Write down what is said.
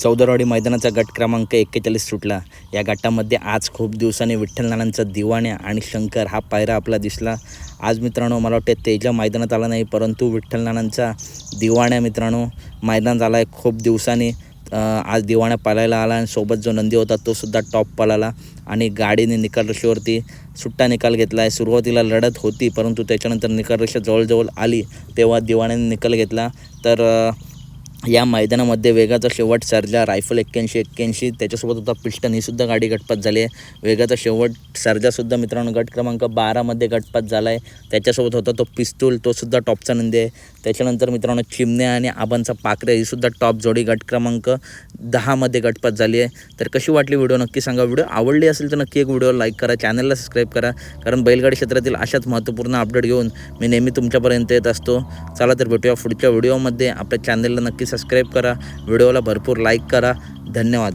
चौदरवाडी मैदानाचा गट क्रमांक एक्केचाळीस सुटला. या गटामध्ये आज खूप दिवसांनी विठ्ठलनानांचा दिवाण्या आणि शंकर हा पायरा आपला दिसला. आज मित्रांनो मला वाटतं तेजा मैदानात आला नाही परंतु विठ्ठलनानांचा दिवाण्या मित्रांनो मैदानात आला आहे खूप दिवसांनी. आज दिवाण्या पालायला आला आणि सोबत जो नंदी होता तो सुद्धा टॉप पळाला आणि गाडीने निकाल सुट्टा निकाल घेतला आहे सुरुवातीला लढत होती परंतु त्याच्यानंतर निकाल रेषा जवळजवळ आली तेव्हा दिवाण्याने निकाल घेतला. तर या मैदानामध्ये वेगाचा शेवट सरजा रायफल एक्क्याऐंशी एक्क्याऐंशी त्याच्यासोबत होता पिस्टन ही सुद्धा गाडी गटपात झाली आहे. वेगाचा शेवट सरजासुद्धा मित्रांनो गट क्रमांक बारामध्ये गटपात झाला आहे. त्याच्यासोबत होता तो पिस्तूल तोसुद्धा टॉपचा नंदी आहे. त्याच्यानंतर मित्रांनो चिमण्या आणि आबांचा पाकरे ही सुद्धा टॉप जोडी गट क्रमांक दहामध्ये गटपात झाली आहे. तर कशी वाटली व्हिडिओ? नक्की सांगा. व्हिडिओ आवडली असेल तर नक्की एक व्हिडिओ लाईक करा चॅनलला सबस्क्राईब करा. कारण बैलगाडी क्षेत्रातील अशाच महत्त्वपूर्ण अपडेट घेऊन मी नेहमी तुमच्यापर्यंत येत असतो. चला तर भेटूया पुढच्या व्हिडिओमध्ये. आपल्या चॅनलला नक्की सबस्क्राईब करा. व्हिडिओला भरपूर लाईक करा. धन्यवाद.